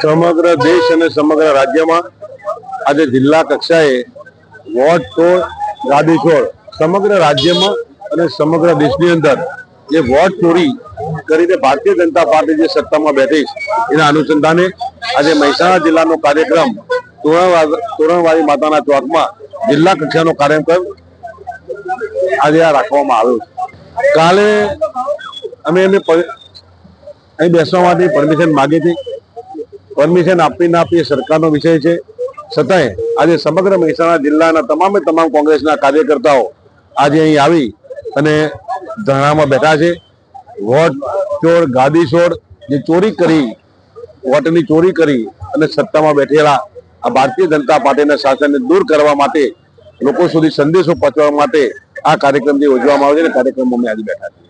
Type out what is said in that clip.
સમગ્ર દેશ અને સમગ્ર રાજ્યમાં આજે જિલ્લા કક્ષાએ વોટ છોડ ગાદી છોડ. સમગ્ર રાજ્યમાં અને સમગ્ર દેશની અંદર જે વોટ ચોરી કરીને ભારતીય જનતા પાર્ટી જે સત્તામાં બેઠી એના અનુસંધાને આજે મહેસાણા જિલ્લાનો કાર્યક્રમ તોરણવા- તોરણવાળી માતાના ચોકમાં જિલ્લા કક્ષાનો કાર્યક્રમ આજે આ રાખવામાં આવ્યો કાલે અમે એમને અહીં બેસવા માટે પરમિશન માગી હતી. પરમિશન આપી ના આપી સરકારનો વિષય છે. છતાંય આજે સમગ્ર મહેસાણા જિલ્લાના તમામે તમામ કોંગ્રેસના કાર્યકર્તાઓ આજે અહીં આવી અને ધરણામાં બેઠા છે. વોટ ચોર, ગાદી છોડ જે ચોરી કરી, વોટની ચોરી કરી અને સત્તામાં બેઠેલા આ ભારતીય જનતા પાર્ટીના શાસનને દૂર કરવા માટે લોકો સુધી સંદેશો પહોંચવા માટે આ કાર્યક્રમ જે યોજવામાં આવે છે કાર્યક્રમમાં અમે આજે બેઠા છીએ.